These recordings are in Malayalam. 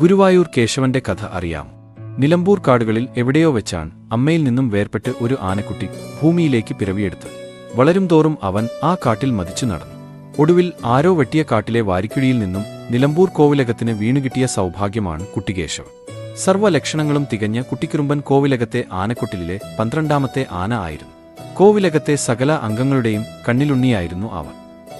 ഗുരുവായൂർ കേശവന്റെ കഥ അറിയാം. നിലമ്പൂർ കാടുകളിൽ എവിടെയോ വെച്ചാണ് അമ്മയിൽ നിന്നും വേർപെട്ട് ഒരു ആനക്കുട്ടി ഭൂമിയിലേക്ക് പിറവിയെടുത്ത്. വളരും തോറും അവൻ ആ കാട്ടിൽ മതിച്ചു നടന്നു. ഒടുവിൽ ആരോ വെട്ടിയ കാട്ടിലെ വാരിക്കുഴിയിൽ നിന്നും നിലമ്പൂർ കോവിലകത്തിന് വീണുകിട്ടിയ സൗഭാഗ്യമാണ് കുട്ടികേശവൻ. സർവലക്ഷണങ്ങളും തികഞ്ഞ കുട്ടിക്കുറുമ്പൻ കോവിലകത്തെ ആനക്കുട്ടിലെ പന്ത്രണ്ടാമത്തെ ആന ആയിരുന്നു. കോവിലകത്തെ സകല അംഗങ്ങളുടെയും കണ്ണിലുണ്ണിയായിരുന്നു അവൻ.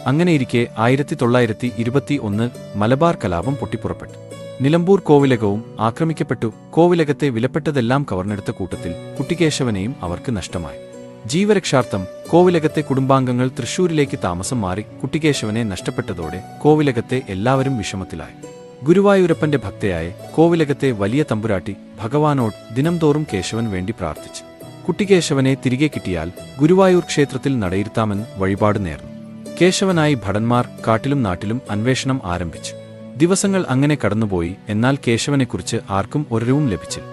അങ്ങനെയിരിക്കെ ആയിരത്തി തൊള്ളായിരത്തി ഇരുപത്തി ഒന്ന് മലബാർ കലാപം പൊട്ടിപ്പുറപ്പെട്ടു. നിലമ്പൂർ കോവിലകവും ആക്രമിക്കപ്പെട്ടു. കോവിലകത്തെ വിലപ്പെട്ടതെല്ലാം കവർന്നെടുത്ത കൂട്ടത്തിൽ കുട്ടികേശവനെയും അവർക്ക് നഷ്ടമായി. ജീവരക്ഷാർത്ഥം കോവിലകത്തെ കുടുംബാംഗങ്ങൾ തൃശൂരിലേക്ക് താമസം മാറി കുട്ടികേശവനെ നഷ്ടപ്പെട്ടതോടെ കോവിലകത്തെ എല്ലാവരും വിഷമത്തിലായി. ഗുരുവായൂരപ്പന്റെ ഭക്തയായ കോവിലകത്തെ വലിയ തമ്പുരാട്ടി ഭഗവാനോട് ദിനംതോറും കേശവൻ വേണ്ടി പ്രാർത്ഥിച്ചു. കുട്ടികേശവനെ തിരികെ കിട്ടിയാൽ ഗുരുവായൂർ ക്ഷേത്രത്തിൽ നടയിരുത്താമെന്ന് വഴിപാട് നേർന്നു. കേശവനായി ഭടന്മാർ കാട്ടിലും നാട്ടിലും അന്വേഷണം ആരംഭിച്ചു. ദിവസങ്ങൾ അങ്ങനെ കടന്നുപോയി എന്നാൽ കേശവനെക്കുറിച്ച് ആർക്കും ഒരറിവും ലഭിച്ചില്ല.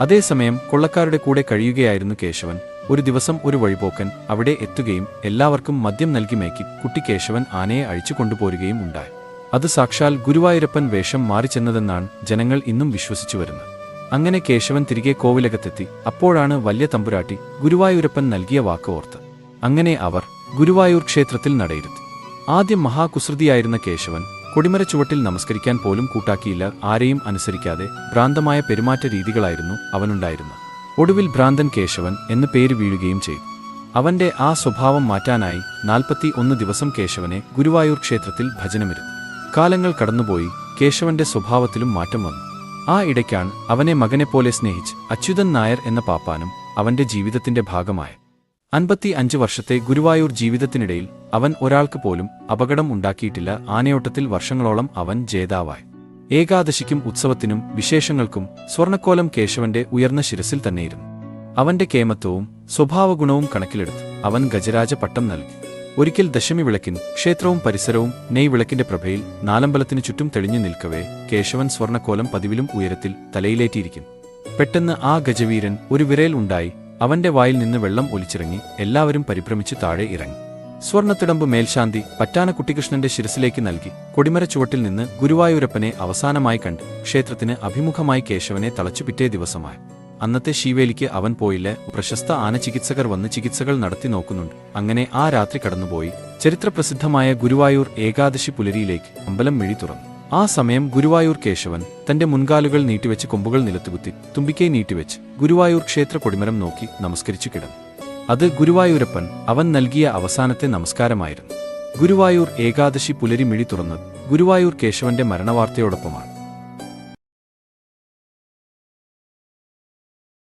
അതേസമയം കൊള്ളക്കാരുടെ കൂടെ കഴിയുകയായിരുന്നു കേശവൻ. ഒരു ദിവസം ഒരു വഴിപോക്കൻ അവിടെ എത്തുകയും എല്ലാവർക്കും മദ്യം നൽകി മേക്കി കുട്ടി കേശവൻ ആനയെ അഴിച്ചു കൊണ്ടുപോരുകയും ഉണ്ടായി. അത് സാക്ഷാൽ ഗുരുവായൂരപ്പൻ വേഷം മാറിച്ചെന്നതെന്നാണ് ജനങ്ങൾ ഇന്നും വിശ്വസിച്ചു വരുന്നത്. അങ്ങനെ കേശവൻ തിരികെ കോവിലകത്തെത്തി. അപ്പോഴാണ് വലിയ തമ്പുരാട്ടി ഗുരുവായൂരപ്പൻ നൽകിയ വാക്ക് ഓർത്ത്. അങ്ങനെ അവർ ഗുരുവായൂർ ക്ഷേത്രത്തിൽ നടയിരുത്തി. ആദ്യം മഹാകുസൃതിയായിരുന്ന കേശവൻ കൊടിമര ചുവട്ടിൽ നമസ്കരിക്കാൻ പോലും കൂട്ടാക്കിയില്ല ആരെയും അനുസരിക്കാതെ ഭ്രാന്തമായ പെരുമാറ്റ രീതികളായിരുന്നു അവനുണ്ടായിരുന്നത്. ഒടുവിൽ ഭ്രാന്തൻ കേശവൻ എന്ന് പേര് വീഴുകയും ചെയ്തു. അവന്റെ ആ സ്വഭാവം മാറ്റാനായി നാൽപ്പത്തി ഒന്ന് ദിവസം കേശവനെ ഗുരുവായൂർ ക്ഷേത്രത്തിൽ ഭജനമിരുന്നു. കാലങ്ങൾ കടന്നുപോയി കേശവന്റെ സ്വഭാവത്തിലും മാറ്റം വന്നു. ആ ഇടയ്ക്കാണ് അവനെ മകനെപ്പോലെ സ്നേഹിച്ച് അച്യുതൻ നായർ എന്ന പാപ്പാനും അവന്റെ ജീവിതത്തിന്റെ ഭാഗമായ അൻപത്തി അഞ്ച് വർഷത്തെ ഗുരുവായൂർ ജീവിതത്തിനിടയിൽ അവൻ ഒരാൾക്ക് പോലും അപകടം ഉണ്ടാക്കിയിട്ടില്ല. ആനയോട്ടത്തിൽ വർഷങ്ങളോളം അവൻ ജേതാവായി. ഏകാദശിക്കും ഉത്സവത്തിനും വിശേഷങ്ങൾക്കും സ്വർണക്കോലം കേശവന്റെ ഉയർന്ന ശിരസിൽ തന്നെയിരുന്നു. അവന്റെ കേമത്വവും സ്വഭാവഗുണവും കണക്കിലെടുത്ത് അവൻ ഗജരാജ പട്ടം നൽകി. ഒരിക്കൽ ദശമി വിളക്കിൻ ക്ഷേത്രവും പരിസരവും നെയ് വിളക്കിന്റെ പ്രഭയിൽ നാലമ്പലത്തിന് ചുറ്റും തെളിഞ്ഞു നിൽക്കവേ കേശവൻ സ്വർണക്കോലം പതിവിലും ഉയരത്തിൽ തലയിലേറ്റിയിരിക്കും പെട്ടെന്ന് ആ ഗജവീരൻ ഒരു വിരയിൽ ഉണ്ടായി അവന്റെ വായിൽ നിന്ന് വെള്ളം ഒലിച്ചിറങ്ങി എല്ലാവരും പരിഭ്രമിച്ച് താഴെ ഇറങ്ങി. സ്വർണത്തിടമ്പ് മേൽശാന്തി പറ്റാന കുട്ടികൃഷ്ണന്റെ ശിരസിലേക്ക് നൽകി കൊടിമര ചുവട്ടിൽ നിന്ന് ഗുരുവായൂരപ്പനെ അവസാനമായി കണ്ട് ക്ഷേത്രത്തിന് അഭിമുഖമായി കേശവനെ തളച്ചു പിറ്റേ ദിവസമായി. അന്നത്തെ ശീവേലിക്ക് അവൻ പോയില്ല പ്രശസ്ത ആന ചികിത്സകർ വന്ന് ചികിത്സകൾ നടത്തി നോക്കുന്നുണ്ട്. അങ്ങനെ ആ രാത്രി കടന്നുപോയി. ചരിത്രപ്രസിദ്ധമായ ഗുരുവായൂർ ഏകാദശി പുലരിയിലേക്ക് അമ്പലം മിഴി തുറന്നു ആ സമയം ഗുരുവായൂർ കേശവൻ തന്റെ മുൻകാലുകൾ നീട്ടിവെച്ച് കൊമ്പുകൾ നിലത്തുകുത്തി തുമ്പിക്കൈ നീട്ടിവെച്ച് ഗുരുവായൂർ ക്ഷേത്ര കൊടിമരം നോക്കി നമസ്കരിച്ചു കിടന്നു. അത് ഗുരുവായൂരപ്പൻ അവൻ നൽകിയ അവസാനത്തെ നമസ്കാരമായിരുന്നു. ഗുരുവായൂർ ഏകാദശി പുലരി മിഴി തുറന്നത് ഗുരുവായൂർ കേശവന്റെ മരണവാർത്തയോടൊപ്പമാണ്.